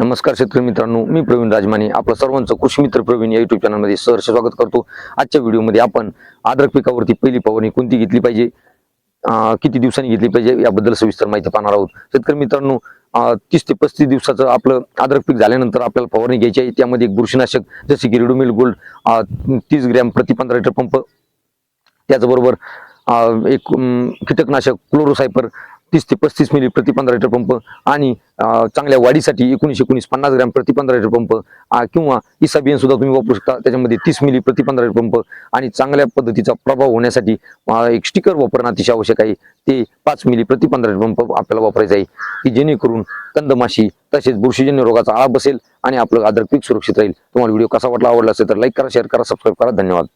नमस्कार शेतकरी मित्रांनो मी प्रवीण राजमाने आपलं सर्वांचं कृषी मित्र प्रवीण या युट्यूब चॅनलमध्ये सहर्ष स्वागत करतो. आजच्या व्हिडिओमध्ये आपण आद्रक पिकावरती पहिली फवारणी कोणती घेतली पाहिजे? किती दिवसांनी घेतली पाहिजे? याबद्दल सविस्तर माहिती पाहणार आहोत. शेतकरी मित्रांनो तीस ते पस्तीस दिवसाचं आपलं आद्रक पीक झाल्यानंतर आपल्याला फवारणी घ्यायची आहे. त्यामध्ये एक बुरशीनाशक जसे की रेडोमिल गोल्ड तीस ग्रॅम प्रति पंधरा लिटर पंप त्याचबरोबर एक कीटकनाशक क्लोरोसायपर तीस ते पस्तीस मिली प्रति पंधरा लिटर पंप आणि चांगल्या वाढीसाठी एकोणीस एकोणीस पन्नास ग्रॅम प्रति पंधरा लिटर पंप किंवा इसाबियन सुद्धा तुम्ही वापरू शकता. त्याच्यामध्ये तीस मिली प्रति पंधरा लिटर पंप आणि चांगल्या पद्धतीचा प्रभाव होण्यासाठी एक स्टिकर वापरणं अतिशय आवश्यक आहे. ते पाच मिली प्रति पंधरा लिटर पंप आपल्याला वापरायचं आहे. की जेणेकरून कंदमाशी तसेच बुरशीजन्य रोगाचा आळा बसेल आणि आपलं आदर पीक सुरक्षित राहील. तुम्हाला व्हिडिओ कसा वाटला आवडला असेल तर लाईक करा शेअर करा सबस्क्राईब करा. धन्यवाद.